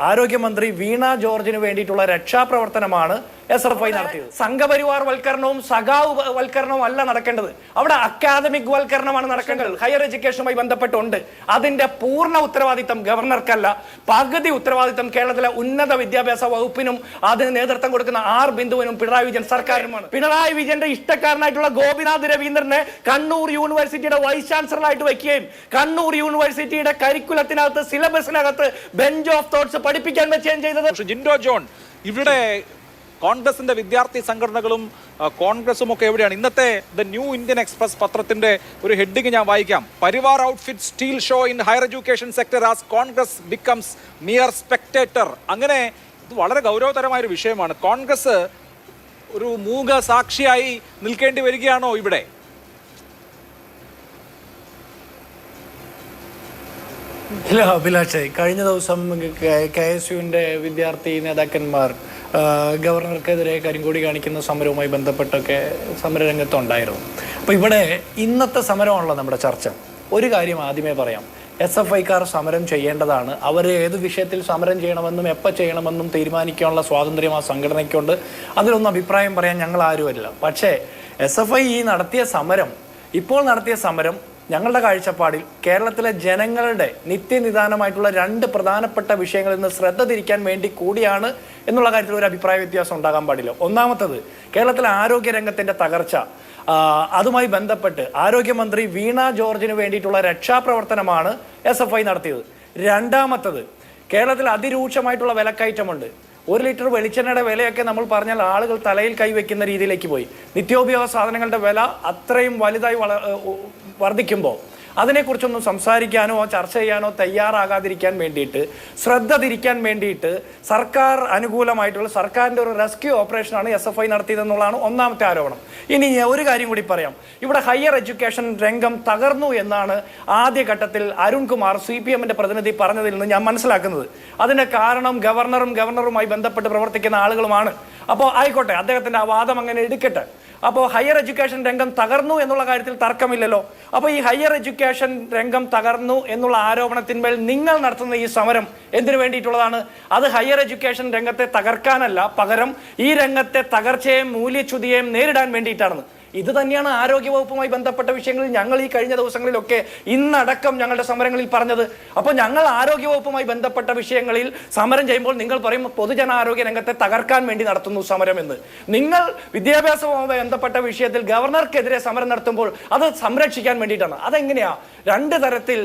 ആരോഗ്യമന്ത്രി വീണ ജോർജിന് വേണ്ടിയിട്ടുള്ള രക്ഷാപ്രവർത്തനമാണ് എസ് എഫ് ഐ നടത്തിയത്. സംഘപരിവാർ വൽക്കരണവും സഖാവ് വൽക്കരണവും അല്ല നടക്കേണ്ടത്. അവിടെ അക്കാദമിക് വൽക്കരണമാണ് നടക്കേണ്ടത്. ഹയർ എഡ്യൂക്കേഷനുമായി ബന്ധപ്പെട്ടുണ്ട്. അതിന്റെ പൂർണ ഉത്തരവാദിത്തം ഗവർണർക്കല്ല പകുതി ഉത്തരവാദിത്തം കേരളത്തിലെ ഉന്നത വിദ്യാഭ്യാസ വകുപ്പിനും അതിന് നേതൃത്വം കൊടുക്കുന്ന ആർ ബിന്ദുവിനും പിണറായി വിജയൻ സർക്കാരുമാണ് പിണറായി വിജയന്റെ ഇഷ്ടക്കാരനായിട്ടുള്ള ഗോപിനാഥ് രവീന്ദ്രനെ കണ്ണൂർ യൂണിവേഴ്സിറ്റിയുടെ വൈസ് ചാൻസലറായിട്ട് വയ്ക്കുകയും കണ്ണൂർ യൂണിവേഴ്സിറ്റിയുടെ കരിക്കുലത്തിനകത്ത് സിലബസിനകത്ത് ബെഞ്ച് ഓഫ് തോട്ട്സ് പഠിപ്പിക്കാൻ വെച്ചുകയും ചെയ്തത്. ജിൻഡോ ജോൺ ഇവിടെ കോൺഗ്രസിന്റെ വിദ്യാർത്ഥി സംഘടനകളും കോൺഗ്രസും ഒക്കെ എവിടെയാണ് ഇന്നത്തെ ദ ന്യൂ ഇന്ത്യൻ എക്സ്പ്രസ് പത്രത്തിന്റെ ഒരു ഹെഡിങ് ഞാൻ വായിക്കാം Parivar outfit steal show in higher education sector as Congress becomes mere spectator അങ്ങനെ ഇത് വളരെ ഗൗരവതരമായ ഒരു വിഷയമാണ് കോൺഗ്രസ് ഒരു മൂക സാക്ഷിയായി നിൽക്കേണ്ടി വരികയാണോ ഇവിടെ ഇല്ല അഭിലാഷേ കഴിഞ്ഞ ദിവസം കെ എസ് യുവിന്റെ വിദ്യാർത്ഥി നേതാക്കന്മാർ ഗവർണർക്കെതിരെ കരിങ്കൊടി കാണിക്കുന്ന സമരവുമായി ബന്ധപ്പെട്ടൊക്കെ സമരരംഗത്തുണ്ടായിരുന്നു. അപ്പോൾ ഇവിടെ ഇന്നത്തെ സമരമാണല്ലോ നമ്മുടെ ചർച്ച. ഒരു കാര്യം ആദ്യമേ പറയാം. എസ് എഫ് ഐക്കാർ സമരം ചെയ്യേണ്ടതാണ്. അവർ ഏത് വിഷയത്തിൽ സമരം ചെയ്യണമെന്നും എപ്പോൾ ചെയ്യണമെന്നും തീരുമാനിക്കാനുള്ള സ്വാതന്ത്ര്യം ആ സംഘടനയ്ക്കുണ്ട്. അതിലൊന്നും അഭിപ്രായം പറയാൻ ഞങ്ങൾ ആരുമല്ല. പക്ഷേ എസ് എഫ് ഐ ഈ നടത്തിയ സമരം ഇപ്പോൾ നടത്തിയ സമരം ഞങ്ങളുടെ കാഴ്ചപ്പാടിൽ കേരളത്തിലെ ജനങ്ങളുടെ നിത്യനിദാനമായിട്ടുള്ള രണ്ട് പ്രധാനപ്പെട്ട വിഷയങ്ങളിൽ നിന്ന് ശ്രദ്ധ തിരിക്കാൻ വേണ്ടി കൂടിയാണ് എന്നുള്ള കാര്യത്തിൽ ഒരു അഭിപ്രായ വ്യത്യാസം ഉണ്ടാകാൻ പാടില്ല. ഒന്നാമത്തത് കേരളത്തിലെ ആരോഗ്യ രംഗത്തിന്റെ തകർച്ച. അതുമായി ബന്ധപ്പെട്ട് ആരോഗ്യമന്ത്രി വീണ ജോർജിന് വേണ്ടിയിട്ടുള്ള രക്ഷാപ്രവർത്തനമാണ് എസ് എഫ് ഐ നടത്തിയത്. രണ്ടാമത്തത് കേരളത്തിൽ അതിരൂക്ഷമായിട്ടുള്ള വിലക്കയറ്റമുണ്ട്. ഒരു ലിറ്റർ വെളിച്ചെണ്ണയുടെ വിലയൊക്കെ നമ്മൾ പറഞ്ഞാൽ ആളുകൾ തലയിൽ കൈവയ്ക്കുന്ന രീതിയിലേക്ക് പോയി. നിത്യോപയോഗ സാധനങ്ങളുടെ വില അത്രയും വലുതായി വള വർദ്ധിക്കുമ്പോൾ അതിനെക്കുറിച്ചൊന്നും സംസാരിക്കാനോ ചർച്ച ചെയ്യാനോ തയ്യാറാകാതിരിക്കാൻ വേണ്ടിയിട്ട് ശ്രദ്ധ തിരിക്കാൻ വേണ്ടിയിട്ട് സർക്കാർ അനുകൂലമായിട്ടുള്ള സർക്കാരിന്റെ ഒരു റെസ്ക്യൂ ഓപ്പറേഷനാണ് എസ് എഫ് ഐ നടത്തിയതെന്നുള്ളതാണ് ഒന്നാമത്തെ ആരോപണം. ഇനി ഒരു കാര്യം കൂടി പറയാം. ഇവിടെ ഹയർ എഡ്യൂക്കേഷൻ രംഗം തകർന്നു എന്നാണ് ആദ്യഘട്ടത്തിൽ അരുൺകുമാർ സി പി എമ്മിന്റെ പ്രതിനിധി പറഞ്ഞതിൽ നിന്ന് ഞാൻ മനസ്സിലാക്കുന്നത്. അതിന്റെ കാരണം ഗവർണറും ഗവർണറുമായി ബന്ധപ്പെട്ട് പ്രവർത്തിക്കുന്ന ആളുകളുമാണ്. അപ്പോൾ ആയിക്കോട്ടെ അദ്ദേഹത്തിന്റെ ആ വാദം അങ്ങനെ എടുക്കട്ടെ. അപ്പോൾ ഹയർ എഡ്യൂക്കേഷൻ രംഗം തകർന്നു എന്നുള്ള കാര്യത്തിൽ തർക്കമില്ലല്ലോ. അപ്പോൾ ഈ ഹയർ എഡ്യൂക്കേഷൻ രംഗം തകർന്നു എന്നുള്ള ആരോപണത്തിന്മേൽ നിങ്ങൾ നടത്തുന്ന ഈ സമരം എന്തിനു വേണ്ടിയിട്ടുള്ളതാണ്? അത് ഹയർ എഡ്യൂക്കേഷൻ രംഗത്തെ തകർക്കാനല്ല പകരം ഈ രംഗത്തെ തകർച്ചയെയും മൂല്യച്യുതിയെയും നേരിടാൻ വേണ്ടിയിട്ടാണ് ഇത് തന്നെയാണ് ആരോഗ്യവകുപ്പുമായി ബന്ധപ്പെട്ട വിഷയങ്ങളിൽ ഞങ്ങൾ ഈ കഴിഞ്ഞ ദിവസങ്ങളിലൊക്കെ ഇന്നടക്കം ഞങ്ങളുടെ സമരങ്ങളിൽ പറഞ്ഞത്. അപ്പോൾ ഞങ്ങൾ ആരോഗ്യവകുപ്പുമായി ബന്ധപ്പെട്ട വിഷയങ്ങളിൽ സമരം ചെയ്യുമ്പോൾ നിങ്ങൾ പറയും പൊതുജനാരോഗ്യ രംഗത്തെ തകർക്കാൻ വേണ്ടി നടത്തുന്നു സമരം എന്ന് നിങ്ങൾ വിദ്യാഭ്യാസവുമായി ബന്ധപ്പെട്ട വിഷയത്തിൽ ഗവർണർക്കെതിരെ സമരം നടത്തുമ്പോൾ അത് സംരക്ഷിക്കാൻ വേണ്ടിയിട്ടാണ്. അതെങ്ങനെയാ? രണ്ട് തരത്തിൽ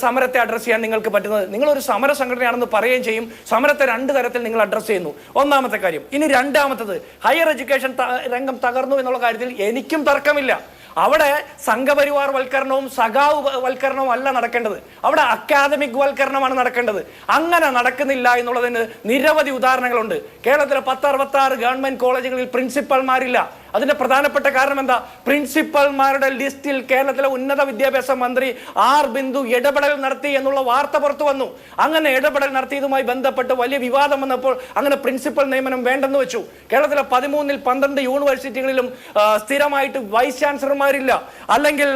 സമരത്തെ അഡ്രസ്സ് ചെയ്യാൻ നിങ്ങൾക്ക് പറ്റുന്നത്. നിങ്ങൾ ഒരു സമര സംഘടനയാണെന്ന് പറയുകയും ചെയ്യും. സമരത്തെ രണ്ട് തരത്തിൽ നിങ്ങൾ അഡ്രസ്സ് ചെയ്യുന്നു. ഒന്നാമത്തെ കാര്യം. ഇനി രണ്ടാമത്തത് ഹയർ എഡ്യൂക്കേഷൻ രംഗം തകർന്നു എന്നുള്ള കാര്യത്തിൽ എനിക്കും തർക്കമില്ല. അവിടെ സംഘപരിവാർ വൽക്കരണവും സഖാവ് വൽക്കരണവും അല്ല നടക്കേണ്ടത്. അവിടെ അക്കാദമിക് വൽക്കരണമാണ് നടക്കേണ്ടത്. അങ്ങനെ നടക്കുന്നില്ല എന്നുള്ളതിന് നിരവധി ഉദാഹരണങ്ങളുണ്ട്. കേരളത്തിലെ പത്ത് അറുപത്തി ഗവൺമെന്റ് കോളേജുകളിൽ പ്രിൻസിപ്പൽമാരില്ല അതിന്റെ പ്രധാനപ്പെട്ട കാരണം എന്താ? പ്രിൻസിപ്പൽമാരുടെ ലിസ്റ്റിൽ കേരളത്തിലെ ഉന്നത വിദ്യാഭ്യാസ മന്ത്രി ആർ ബിന്ദു ഇടപെടൽ നടത്തി എന്നുള്ള വാർത്ത പുറത്തു വന്നു. അങ്ങനെ ഇടപെടൽ നടത്തിയതുമായി ബന്ധപ്പെട്ട് വലിയ വിവാദം വന്നപ്പോൾ അങ്ങനെ പ്രിൻസിപ്പൽ നിയമനം വേണ്ടെന്ന് വെച്ചു. കേരളത്തിലെ പതിമൂന്നിൽ പന്ത്രണ്ട് യൂണിവേഴ്സിറ്റികളിലും സ്ഥിരമായിട്ട് വൈസ് ചാൻസലർമാരില്ല. അല്ലെങ്കിൽ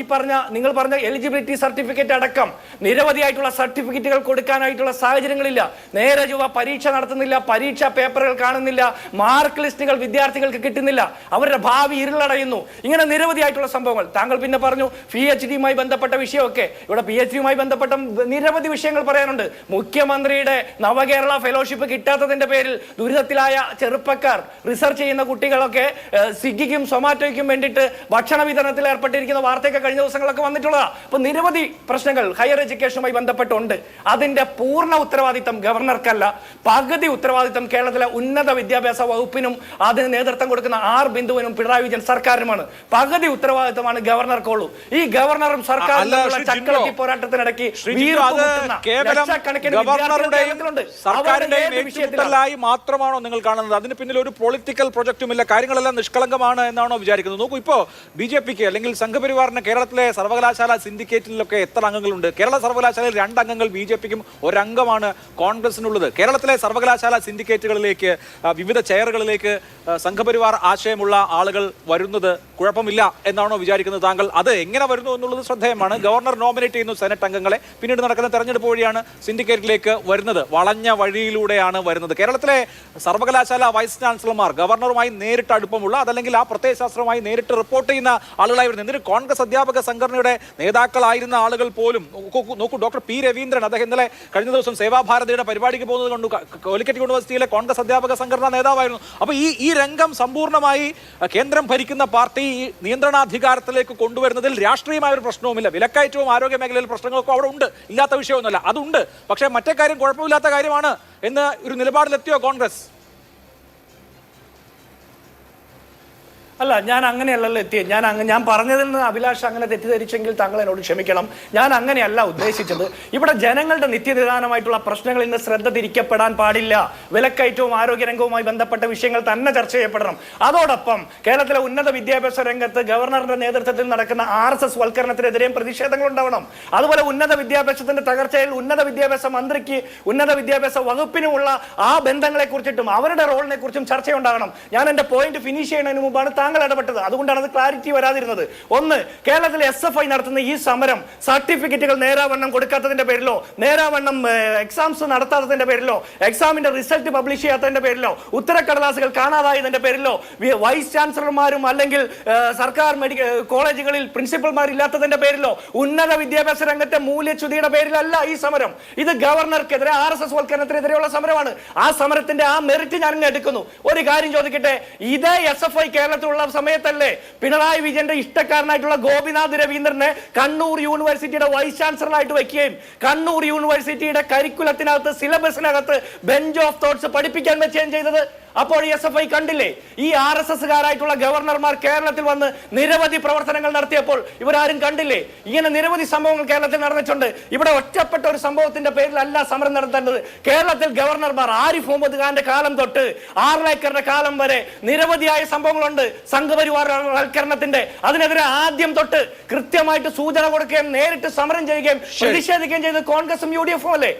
ഈ പറഞ്ഞ നിങ്ങൾ പറഞ്ഞ എലിജിബിലിറ്റി സർട്ടിഫിക്കറ്റ് അടക്കം നിരവധിയായിട്ടുള്ള സർട്ടിഫിക്കറ്റുകൾ കൊടുക്കാനായിട്ടുള്ള സാഹചര്യങ്ങളില്ല. നേരെ ചൊവ്വ പരീക്ഷ നടത്തുന്നില്ല പരീക്ഷാ പേപ്പറുകൾ കാണുന്നില്ല മാർക്ക് ലിസ്റ്റുകൾ വിദ്യാർത്ഥികൾക്ക് കിട്ടുന്നില്ല. അവരുടെ ഭാവി ഇരുളടയുന്നു. ഇങ്ങനെ നിരവധിയായിട്ടുള്ള സംഭവങ്ങൾ. താങ്കൾ പിന്നെ പറഞ്ഞു പി എച്ച് ഡിയുമായി ബന്ധപ്പെട്ട വിഷയമൊക്കെ. ഇവിടെ പി എച്ച് ഡിയുമായി ബന്ധപ്പെട്ട നിരവധി വിഷയങ്ങൾ പറയാനുണ്ട്. മുഖ്യമന്ത്രിയുടെ നവകേരള ഫെലോഷിപ്പ് കിട്ടാത്തതിന്റെ പേരിൽ ദുരിതത്തിലായ ചെറുപ്പക്കാർ റിസർച്ച് ചെയ്യുന്ന കുട്ടികളൊക്കെ സ്വിഗ്ഗിക്കും സൊമാറ്റോയ്ക്കും വേണ്ടിയിട്ട് ഭക്ഷണ വിതരണത്തിൽ ഏർപ്പെട്ടിരിക്കുന്ന വാർത്തയൊക്കെ കഴിഞ്ഞ ദിവസങ്ങളൊക്കെ വന്നിട്ടുള്ളതാണ് അപ്പൊ നിരവധി പ്രശ്നങ്ങൾ ഹയർ എഡ്യൂക്കേഷനുമായി ബന്ധപ്പെട്ടുണ്ട്. അതിന്റെ പൂർണ ഉത്തരവാദിത്തം ഗവർണർക്കല്ല പകുതി ഉത്തരവാദിത്തം കേരളത്തിലെ ഉന്നത വിദ്യാഭ്യാസ വകുപ്പിനും അതിന് നേതൃത്വം കൊടുക്കുന്ന ആർ ബിന്ദുവിനും പിണറായി വിജയൻ സർക്കാരിനുമാണ്. പകുതി ഉത്തരവാദിത്തമാണ് ഗവർണർക്കുള്ളൂ ഈ ഗവർണറും സർക്കാരും ചക്കളത്തി പോരാട്ടത്തിനിടയ്ക്ക് മാത്രമാണോ നിങ്ങൾ കാണുന്നത്? അതിന് പിന്നിൽ ഒരു പൊളിറ്റിക്കൽ പ്രൊജക്റ്റും ഇല്ല. കാര്യങ്ങളെല്ലാം നിഷ്കളങ്കമാണ് എന്നാണോ വിചാരിക്കുന്നത്. നോക്കൂ ഇപ്പോ ബി ജെ പിക്ക് അല്ലെങ്കിൽ സംഘപരിവാറിന് കേരളത്തിലെ സർവകലാശാല സിൻഡിക്കേറ്റിലൊക്കെ എത്ര അംഗങ്ങളുണ്ട്? കേരള സർവകലാശാലയിൽ രണ്ട് അംഗങ്ങൾ ബി ജെ പിക്കും ഒരംഗമാണ് കോൺഗ്രസിനുള്ളത്. കേരളത്തിലെ സർവകലാശാല സിൻഡിക്കേറ്റുകളിലേക്ക് വിവിധ ചെയറുകളിലേക്ക് സംഘപരിവാർ ആ ആശയമുള്ള ആളുകൾ വരുന്നത് കുഴപ്പമില്ല എന്നാണോ വിചാരിക്കുന്നത് താങ്കൾ? അത് എങ്ങനെ വരുന്നു എന്നുള്ളത് ശ്രദ്ധേയമാണ്. ഗവർണർ നോമിനേറ്റ് ചെയ്യുന്നു സെനറ്റ് അംഗങ്ങളെ. പിന്നീട് നടക്കുന്ന തെരഞ്ഞെടുപ്പ് വഴിയാണ് സിൻഡിക്കേറ്റിലേക്ക് വരുന്നത്. വളഞ്ഞ വഴിയിലൂടെയാണ് വരുന്നത്. കേരളത്തിലെ സർവകലാശാല വൈസ് ചാൻസലർമാർ ഗവർണറുമായി നേരിട്ട് അടുപ്പമുള്ള അതല്ലെങ്കിൽ ആ പ്രത്യയശാസ്ത്രമായി നേരിട്ട് റിപ്പോർട്ട് ചെയ്യുന്ന ആളുകളായിരുന്നു എന്തിന് കോൺഗ്രസ് അധ്യാപക സംഘടനയുടെ നേതാക്കളായിരുന്ന ആളുകൾ പോലും നോക്കൂ- ഡോക്ടർ പി രവീന്ദ്രൻ അദ്ദേഹം ഇന്നലെ കഴിഞ്ഞ ദിവസം സേവാഭാരതിയുടെ പരിപാടിക്ക് പോകുന്നത് കണ്ടു. കോലിക്കറ്റ് യൂണിവേഴ്സിറ്റിയിലെ കോൺഗ്രസ് അധ്യാപക സംഘടനാ നേതാവായിരുന്നു. അപ്പൊ ഈ ഈ രംഗം സമ്പൂർണമായി അഹ്, കേന്ദ്രം ഭരിക്കുന്ന പാർട്ടി നിയന്ത്രണാധികാരത്തിലേക്ക് കൊണ്ടുവരുന്നതിൽ രാഷ്ട്രീയമായ ഒരു പ്രശ്നവുമില്ല. വിലക്കയറ്റവും ആരോഗ്യ മേഖലയിൽ പ്രശ്നങ്ങളൊക്കെ അവിടെ ഉണ്ട്. ഇല്ലാത്ത വിഷയമൊന്നുമല്ല. അതുണ്ട്. പക്ഷേ മറ്റേ കാര്യം കുഴപ്പമില്ലാത്ത കാര്യമാണ് എന്ന് ഒരു നിലപാടിലെത്തിയോ കോൺഗ്രസ്? അല്ല ഞാൻ അങ്ങനെയല്ലല്ലോ എത്തിയത് ഞാൻ അങ്ങ് ഞാൻ പറഞ്ഞതിൽ നിന്ന് അഭിലാഷ് അങ്ങനെ തെറ്റിദ്ധരിച്ചെങ്കിൽ താങ്കൾ എന്നോട് ക്ഷമിക്കണം. ഞാൻ അങ്ങനെയല്ല ഉദ്ദേശിച്ചത്. ഇവിടെ ജനങ്ങളുടെ നിത്യനിദാനമായിട്ടുള്ള പ്രശ്നങ്ങൾ ഇന്ന് ശ്രദ്ധ തിരിക്കപ്പെടാൻ പാടില്ല. വിലക്കയറ്റവും ആരോഗ്യരംഗവുമായി ബന്ധപ്പെട്ട വിഷയങ്ങൾ തന്നെ ചർച്ച ചെയ്യപ്പെടണം. അതോടൊപ്പം കേരളത്തിലെ ഉന്നത വിദ്യാഭ്യാസ രംഗത്ത് ഗവർണറുടെ നേതൃത്വത്തിൽ നടക്കുന്ന ആർ എസ് എസ് വൽക്കരണത്തിനെതിരെയും പ്രതിഷേധങ്ങൾ ഉണ്ടാവണം അതുപോലെ ഉന്നത വിദ്യാഭ്യാസത്തിന്റെ തകർച്ചയിൽ ഉന്നത വിദ്യാഭ്യാസ മന്ത്രിക്ക് ഉന്നത വിദ്യാഭ്യാസ വകുപ്പിനുമുള്ള ആ ബന്ധങ്ങളെ കുറിച്ചിട്ടും അവരുടെ റോളിനെ കുറിച്ചും ചർച്ചയുണ്ടാകണം. ഞാൻ എന്റെ പോയിന്റ് ഫിനിഷ് ചെയ്യുന്നതിന് മുമ്പാണ് താങ്കൾ ഇടപെട്ടത്. അതുകൊണ്ടാണ് അത് ക്ലാരിറ്റി വരാതിരുന്നത്. ഒന്ന് കേരളത്തിൽ എസ് എഫ് ഐ നടത്തുന്ന ഈ സമരം സർട്ടിഫിക്കറ്റുകൾ നേരാവണ്ണം കൊടുക്കാത്തതിന്റെ പേരിലോ നേരാവണ്ണം എക്സാംസ് നടത്താത്തതിന്റെ പേരിലോ എക്സാമിന്റെ റിസൾട്ട് പബ്ലിഷ് ചെയ്യാത്തതിന്റെ പേരിലോ ഉത്തരക്കടലാസുകൾ കാണാതായതിന്റെ പേരിലോ വൈസ് ചാൻസലർമാരും അല്ലെങ്കിൽ സർക്കാർ മെഡിക്കൽ കോളേജുകളിൽ പ്രിൻസിപ്പൽമാരില്ലാത്തതിന്റെ പേരിലോ ഉന്നത വിദ്യാഭ്യാസ രംഗത്തെ മൂല്യച്യുതിയുടെ പേരിലല്ല ഈ സമരം. ഇത് ഗവർണർക്കെതിരെ ആർ എസ് എസ് വൽക്കരണത്തിനെതിരെയുള്ള സമരമാണ്. ആ സമരത്തിന്റെ ആ മെറിറ്റ് ഞാൻ എടുക്കുന്നു. ഒരു കാര്യം ചോദിക്കട്ടെ? ഇതേ എസ് എഫ് ഐ കേരളത്തിലുള്ള സമയത്തല്ലേ പിണറായി വിജയന്റെ ഇഷ്ടക്കാരനായിട്ടുള്ള ഗോപിനാഥ് രവീന്ദ്രനെ കണ്ണൂർ യൂണിവേഴ്സിറ്റിയുടെ വൈസ് ചാൻസലറായിട്ട് വയ്ക്കുകയും കണ്ണൂർ യൂണിവേഴ്സിറ്റിയുടെ കരിക്കുലത്തിനകത്ത് സിലബസിനകത്ത് ബെഞ്ച് ഓഫ് തോട്ട്സ് പഠിപ്പിക്കാൻ വെച്ചുകയും ചെയ്തത് അപ്പോൾ എസ് എഫ് ഐ കണ്ടില്ലേ? ഈ ആർ എസ് എസ്സുകാരായിട്ടുള്ള ഗവർണർമാർ കേരളത്തിൽ വന്ന് നിരവധി പ്രവർത്തനങ്ങൾ നടത്തിയപ്പോൾ ഇവരാരും കണ്ടില്ലേ? ഇങ്ങനെ നിരവധി സംഭവങ്ങൾ കേരളത്തിൽ നടന്നിട്ടുണ്ട്. ഇവിടെ ഒറ്റപ്പെട്ട ഒരു സംഭവത്തിന്റെ പേരിൽ അല്ല സമരം നടത്തേണ്ടത്. കേരളത്തിൽ ഗവർണർമാർ ആരിഫ് മുഹമ്മദ് ഖാന്റെ കാലം തൊട്ട് ആർലേക്കറുടെ കാലം വരെ നിരവധിയായ സംഭവങ്ങളുണ്ട്. സംഘപരിവാരവൽക്കരണത്തിന്റെ അതിനെതിരെ ആദ്യം തൊട്ട് കൃത്യമായിട്ട് സൂചന കൊടുക്കുകയും നേരിട്ട് സമരം ചെയ്യുകയും പ്രതിഷേധിക്കുകയും ചെയ്തത് കോൺഗ്രസും യു ഡി എഫും അല്ലേ?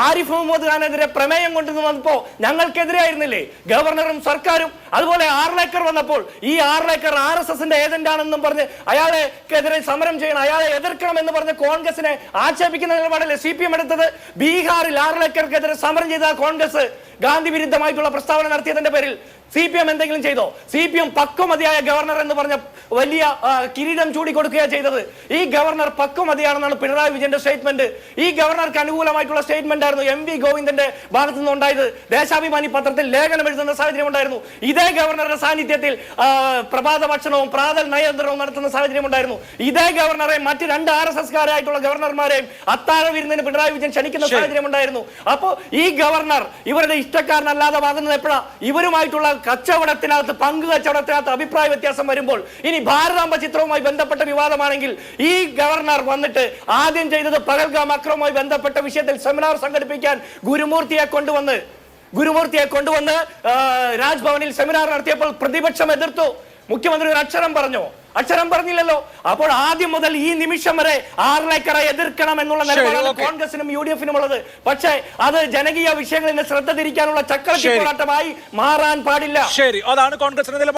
ആരിഫ് മുഹമ്മദ് ഖാനെതിരെ പ്രമേയം കൊണ്ടുവന്ന് വന്നപ്പോ ഞങ്ങൾക്കെതിരെ ആയിരുന്നില്ലേ ഗവർണറും സർക്കാരും അതുപോലെ ആർലേക്കർ വന്നപ്പോൾ ഈ ആർലേക്കർ ആർ എസ് എസിന്റെ ഏജന്റാണെന്നും പറഞ്ഞ് അയാളെക്കെതിരെ സമരം ചെയ്യണം അയാളെ എതിർക്കണം എന്ന് പറഞ്ഞ് കോൺഗ്രസിനെ ആക്ഷേപിക്കുന്ന നിലപാടല്ലേ സി പി എം എടുത്തത്? ബീഹാറിൽ ആർലേക്കർക്കെതിരെ സമരം ചെയ്ത കോൺഗ്രസ് ഗാന്ധി വിരുദ്ധമായിട്ടുള്ള പ്രസ്താവന നടത്തിയതിന്റെ പേരിൽ സി പി എം എന്തെങ്കിലും ചെയ്തോ? സി പി എം പക്വമതിയായ ഗവർണർ എന്ന് പറഞ്ഞ വലിയ കിരീടം ചൂടിക്കൊടുക്കുകയാണ് ചെയ്തത്. ഈ ഗവർണർ പക്വമതിയാണെന്നാണ് പിണറായി വിജയന്റെ സ്റ്റേറ്റ്മെന്റ്. ഈ ഗവർണർക്ക് അനുകൂലമായിട്ടുള്ള സ്റ്റേറ്റ്മെന്റ് ആയിരുന്നു എം വി ഗോവിന്ദന്റെ ഭാഗത്തു നിന്നുണ്ടായത്. ദേശാഭിമാനി പത്രത്തിൽ ലേഖനം എഴുതുന്ന സാഹചര്യം ഉണ്ടായിരുന്നു ഇതേ ഗവർണറുടെ സാന്നിധ്യത്തിൽ പ്രഭാത ഭക്ഷണവും പ്രാതൽ നയതന്ത്രവും നടത്തുന്ന സാഹചര്യം ഉണ്ടായിരുന്നു ഇതേ ഗവർണറെ മറ്റ് രണ്ട് ആർ എസ് എസ്കാരായിട്ടുള്ള ഗവർണർമാരെയും അത്താഴ വിരുന്നിന് പിണറായി വിജയൻ ക്ഷണിക്കുന്ന. സാഹചര്യം ഉണ്ടായിരുന്നു അപ്പോ ഈ ഗവർണർ ഇവരുടെ ഇഷ്ടക്കാരനല്ലാതെ വാങ്ങുന്നത് എപ്പോഴാണ് ഇവരുമായിട്ടുള്ള കച്ചവടത്തിനകത്ത് പങ്ക് കച്ചവടത്തിനകത്ത് അഭിപ്രായ വ്യത്യാസം വരുമ്പോൾ ഇനി ഭാരതാംബ ചിത്രവുമായി ബന്ധപ്പെട്ട വിവാദമാണെങ്കിൽ ഈ ഗവർണർ വന്നിട്ട് ആദ്യം ചെയ്തത് പകൽഗാം അക്രമവുമായി ബന്ധപ്പെട്ട വിഷയത്തിൽ സെമിനാർ സംഘടിപ്പിക്കാൻ ഗുരുമൂർത്തിയെ കൊണ്ടുവന്ന് ഗുരുമൂർത്തിയെ കൊണ്ടുവന്ന് രാജ്ഭവനിൽ സെമിനാർ നടത്തിയപ്പോൾ പ്രതിപക്ഷം എതിർത്തു. മുഖ്യമന്ത്രി ഒരു അക്ഷരം പറഞ്ഞു. അക്ഷരം പറഞ്ഞില്ലല്ലോ. അപ്പോൾ ആദ്യം മുതൽ ഈ നിമിഷം വരെ ആറിലേക്കറ എതിർക്കണം എന്നുള്ള നിലപാടാണ് കോൺഗ്രസിനും യു ഡി എഫിനും ഉള്ളത് പക്ഷേ അത് ജനകീയ വിഷയങ്ങളിൽ ശ്രദ്ധ തിരിക്കാനുള്ള ചക്രത്തി പോരാട്ടമായി മാറാൻ പാടില്ല. ശരി അതാണ് കോൺഗ്രസിന്റെ